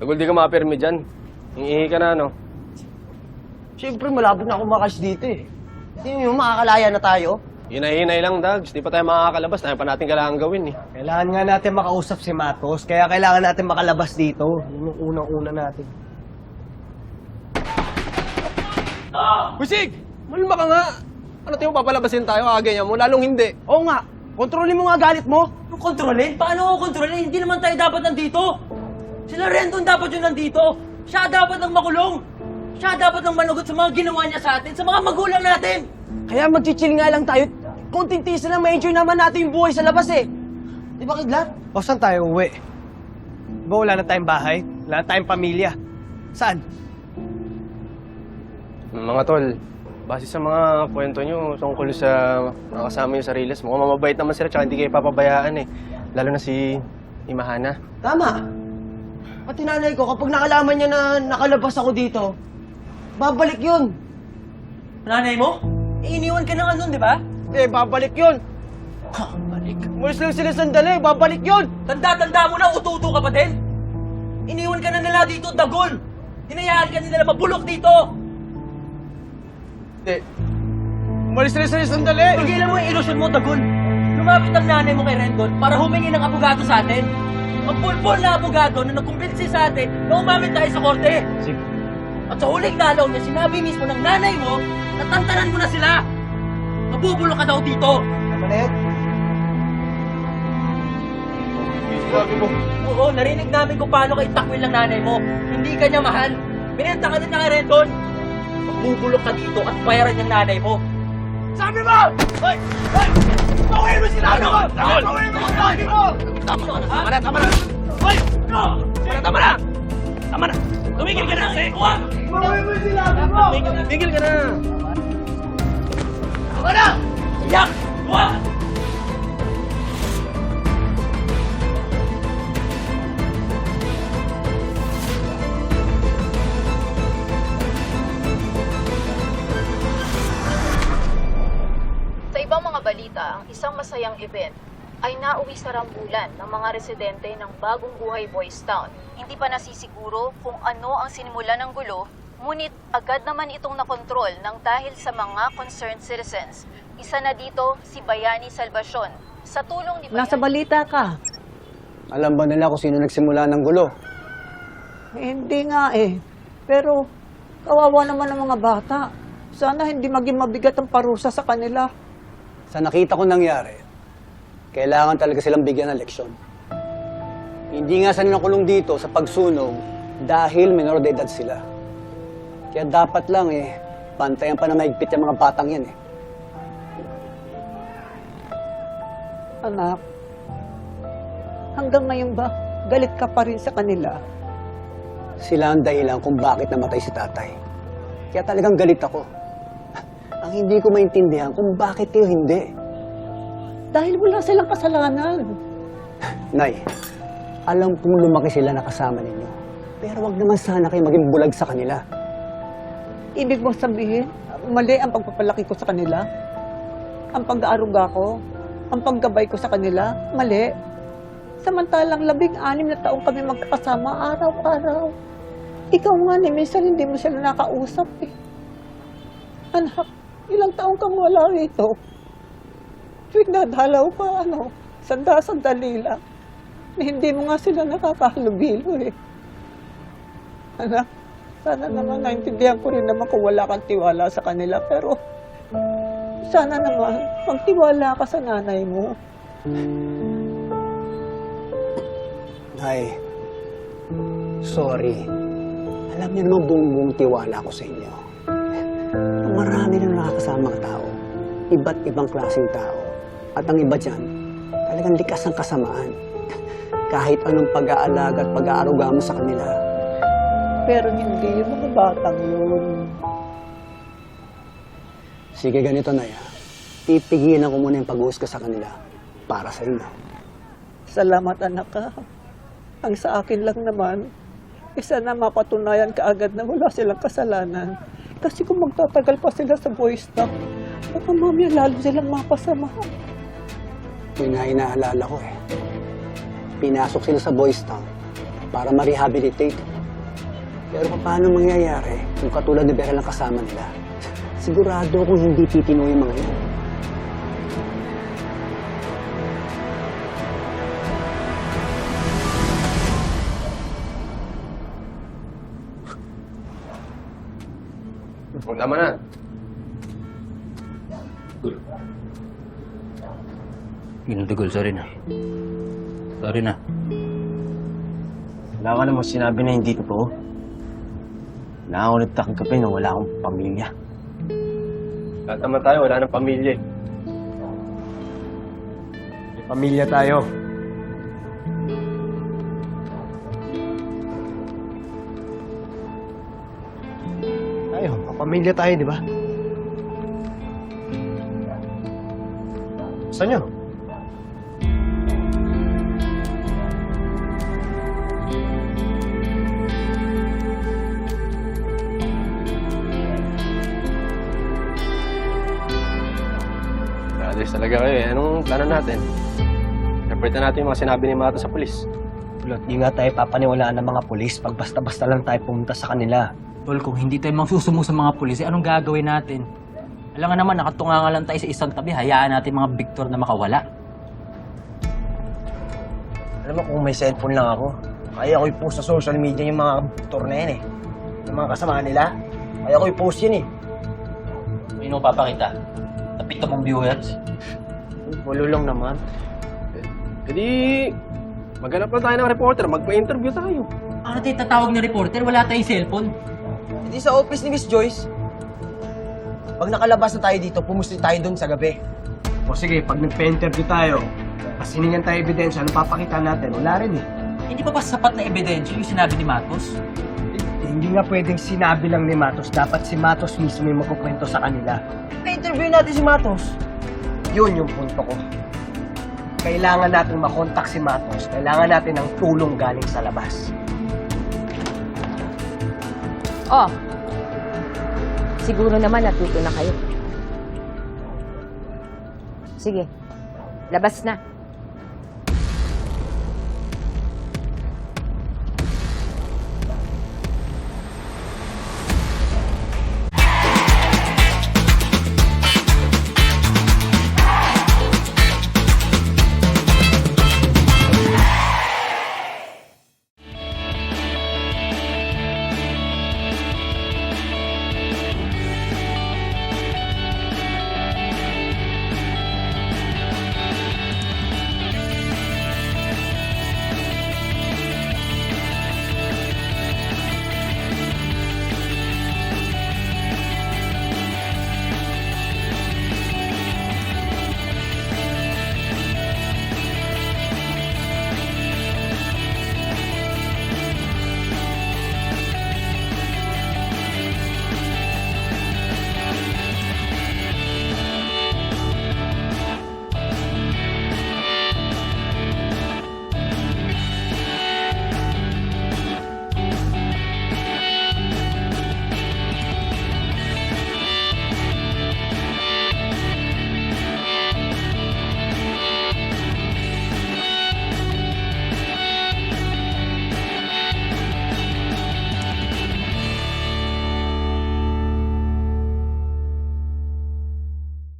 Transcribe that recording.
Tagol di ka mapirmi dyan. Hingihi ka na, no? Siyempre, malapit na ako makas dito eh. Hindi mo makakalaya na tayo. Hinay-hinay lang, Dags. Di pa tayo makakalabas. Tayo pa natin kailangan gawin, eh. Kailangan nga natin makausap si Matos, kaya kailangan natin makalabas dito. Yun yung unang-una natin. Wisig! Malma ka nga! Ano tayo papalabasin tayo? Kagaya mo, lalong hindi. Oo nga, kontrolin mo nga galit mo. Kontrolin? Paano ko kontrolin? Hindi naman tayo dapat nandito. Sila Rendon dapat yung nandito. Siya dapat ang makulong. Siya dapat ang manugot sa mga ginawa niya sa atin, sa mga magulang natin. Kaya mag-chill nga lang tayo. Konting tiis na lang, ma-enjoy naman natin yung buhay sa labas eh. Di ba, Kidlat? O saan tayo uwi? Di ba wala na tayong bahay? Wala na tayong pamilya? Saan? Mga tol, base sa mga kwento nyo tungkol sa mga kasama nyo sa Riles, mukhang mamabait naman sila tsaka hindi kayo papabayaan eh. Lalo na si Imahana. Tama. Pati nanay ko, kapag nakalaman niya na nakalabas ako dito, babalik yun. Nanay mo? Eh, iniwan ka na nga nun, di ba? Eh, babalik yun. Balik. Mulis lang sila sandali, babalik yun. Tanda-tanda mo na, ututo ka pa din. Iniwan ka na nila dito, dagol. Hinayaan ka nila mabulok dito. Eh, umalis sila sila sandali. Tigilan mo yung ilusyon mo, dagol. Lumapit ang nanay mo kay Rendon para humingi ng abogado sa atin. Ang pulpul na abogado na nagkumbinsi sa atin na umamit tayo sa korte. Sige. At sa huling dalaw niya, sinabi mismo ng nanay mo na tantanan mo na sila. Mabubulok ka daw dito. Yan. Sabi mo. Oo, narinig namin kung paano ka itakwil ng nanay mo. Hindi ka niya mahal. Binenta ka din na kay Rendon. Magbubulok ka dito at bayaran yung nanay mo. Sabi mo! Hoy! Hoy! Pawin mo sila! Ano? Tama na, tama na, tama na! No! Tama na, tama na! Tama na! Tumigil ka na! Kuha! Pawin mo sila tigil ka na! Tama na! Yak! Kuha! Masayang event ay nauwi sa rambulan ng mga residente ng Bagong Buhay Boys Town. Hindi pa nasisiguro kung ano ang sinimula ng gulo, ngunit agad naman itong nakontrol ng dahil sa mga concerned citizens. Isa na dito si Bayani Salvacion. Sa tulong ni Nasa Bayani, balita ka. Alam ba nila kung sino nagsimula ng gulo? Eh, hindi nga eh. Pero, kawawa naman ang mga bata. Sana hindi maging mabigat ang parusa sa kanila. Sa nakita ko nangyari, kailangan talaga silang bigyan ng leksyon. Hindi nga sila nakulong dito sa pagsunog dahil minor de edad sila. Kaya dapat lang eh, pantayan pa na maigpit yung mga batang yan eh. Anak, hanggang ngayon ba, galit ka pa rin sa kanila? Sila ang dahilan kung bakit namatay si tatay. Kaya talagang galit ako. Ang hindi ko maintindihan kung bakit kayo hindi. Dahil wala silang kasalanan. Nay, alam kong lumaki sila nakasama ninyo. Pero wag naman sana kayo maging bulag sa kanila. Ibig mo sabihin, mali ang pagpapalaki ko sa kanila? Ang pag-aaruga ko? Ang paggabay ko sa kanila? Mali. Samantalang labing-anim na taong kami magkakasama araw-araw. Ikaw nga ni minsan hindi mo sila nakausap eh. Anak, ilang taong kang wala rito? Tuwing dadalaw pa, ano, sanda-sandali lang. Na hindi mo nga sila nakakahalubilo eh. Anak, sana naman naintindihan ko rin naman kung wala kang tiwala sa kanila, pero sana naman magtiwala ka sa nanay mo. Nay, sorry. Alam niyo naman buong buong tiwala ko sa inyo. Marami na nakakasamang tao. Iba't ibang klaseng tao. At ang iba dyan, talagang likas ang kasamaan. Kahit anong pag-aalaga at pag-aaruga mo sa kanila. Pero hindi yung mga batang yun. Sige, ganito na ya. Pipigilan ko muna yung pag-uus ko sa kanila para sa inyo. Salamat anak ka. Ang sa akin lang naman, isa na mapatunayan kaagad na wala silang kasalanan. Kasi kung magtatagal pa sila sa boys na, baka mamaya lalo silang mapasama. Yun nga inaalala ko eh. Pinasok sila sa Boys Town para ma-rehabilitate. Pero paano mangyayari kung katulad ni Bera lang kasama nila? Sigurado kung hindi titino yung mga yun. Tama na. Ginudugol, sorry na. Sorry na. Wala ka namang sinabi na hindi totoo. Wala ako nagtakagabi na wala akong pamilya. Lahat naman tayo, wala nang pamilya eh. May pamilya tayo. Tayo, pamilya tayo, di ba? Gusto nyo? Naalis talaga kayo eh. Anong plano natin? Reportan natin yung mga sinabi ni Mato sa polis. Ulot, di nga tayo papaniwalaan ng mga pulis pag basta-basta lang tayo pumunta sa kanila. Tol, kung hindi tayo magsusumo sa mga pulis, eh, anong gagawin natin? Alam nga naman, nakatunga nga lang tayo sa isang tabi, hayaan natin mga Victor na makawala. Alam mo, kung may cellphone lang ako, kaya ko i-post sa social media yung mga tour na yan eh. Yung mga kasama nila, kaya ko i-post yun eh. Ano papakita? Tapito mong viewers? Walo lang naman. E di, maghanap lang tayo ng reporter, magpa-interview tayo. Ano tayo tatawag na reporter? Wala tayong cellphone. Hindi sa office ni Miss Joyce. Pag nakalabas na tayo dito, pumusti tayo doon sa gabi. O sige, pag nagpa-interview tayo, tapos hiningan tayo ebidensya, ano papakita natin? Wala rin eh. Hindi pa ba sapat na ebidensya yung sinabi ni Matos? Eh, Hindi nga pwedeng sinabi lang ni Matos. Dapat si Matos mismo yung magkukwento sa kanila. Pa-interview natin si Matos. Yun yung punto ko. Kailangan natin makontak si Matos. Kailangan natin ng tulong galing sa labas. Oh, siguro naman natuto na kayo. Sige, labas na.